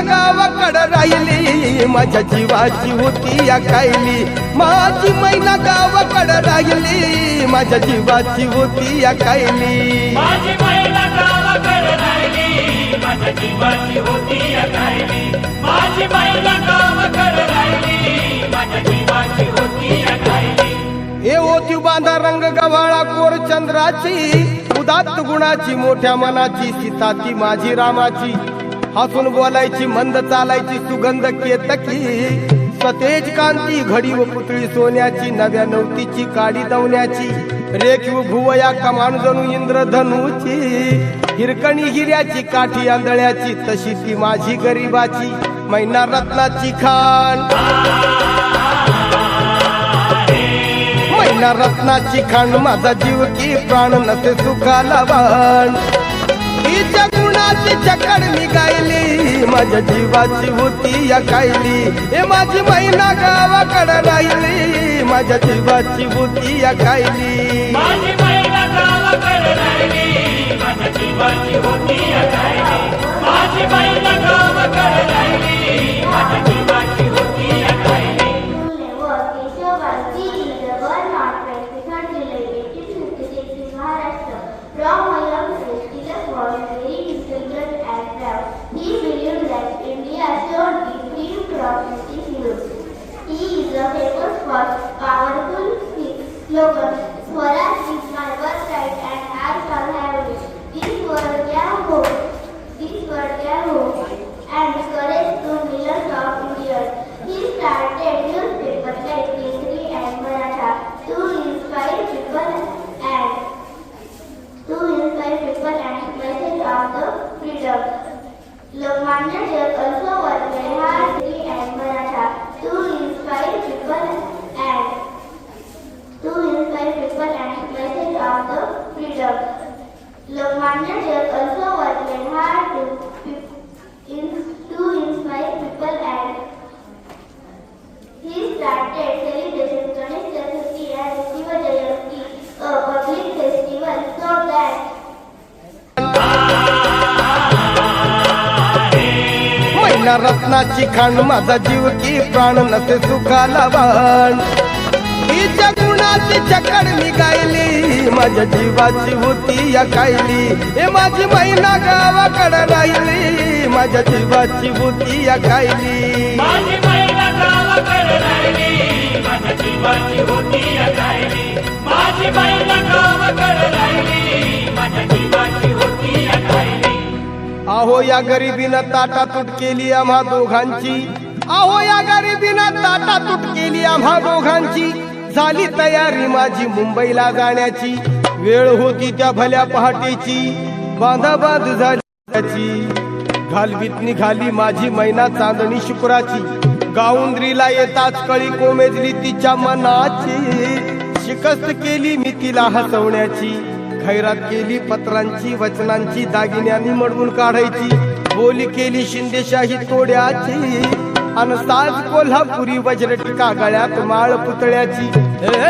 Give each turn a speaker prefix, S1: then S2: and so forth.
S1: गावाकडं राहिली. माझ्या जीवाची होती या कायली. माझी मैना गावाकडं राहिली. माझ्या जीवाची होती या कायली.
S2: होती होती
S1: हे ओती बांधा रंग गव्हाळा कोर चंद्राची. उदात्त गुणाची मोठ्या मनाची सीता ती माझी रामाची. हसून बोलायची मंद चालायची सुगंध केतकी. सतेज कांती घडी व पुतळी सोन्याची नव्या नवतीची काडी दवण्याची रेखीव भुवया कमान जणू इंद्रधनुची. हिरकणी हिऱ्याची काठी आंधळ्याची तशी ती माझी गरीबाची. मैना रत्नाची खाण मैना रत्नाची खाण माझा जीव की प्राण नसे सुखाला वाण. तिच्या गुणाची चकड मी गायली. माझ्या जीवाची होती या कायली. हे माझी महिना गावाकडे राहिली. माझ्या जीवाची होती या कायली.
S2: माझी महिला गावाकडे राहिली. माझ्या जीवाची होती
S3: Lokmanya Tilak also
S1: रत्नाची खाण माझा जीव की प्राण नसे सुखाला वाण. तिच्या गुणाची चकड मी गायली माझ्या जीवाची होती या कायली. हे माझी महिना गावाकडे राहिली माझ्या जीवाची होती या कायली.
S2: माझी महिला गावाकडे राहिली माझ्या जीवाची होती अकायली माझी महिला गावाकडे
S1: अहो या गरिबीनं ताटा तुट केली आम्हा दोघांची. अहो या गरिबीनं ताटा तुट केली आम्हा दोघांची. झाली तयारी माझी मुंबईला जाण्याची. वेळ होती त्या भल्या पहाटेची. बांधाबांध झाली घालवीत निघाली माझी मैना चांदणी शुक्राची. गाऊंद्रीला येताच कळी कोमेजली तिच्या मनाची. शिकस्त केली मी तिला हसवण्याची. खैरात केली पत्रांची वचनांची दागिन्यांनी मडवून काढायची. बोली केली शिंदेशाही तोड्याची. आणि साज कोल्हापुरी वज्रटिका गळ्यात माळ पुतळ्याची.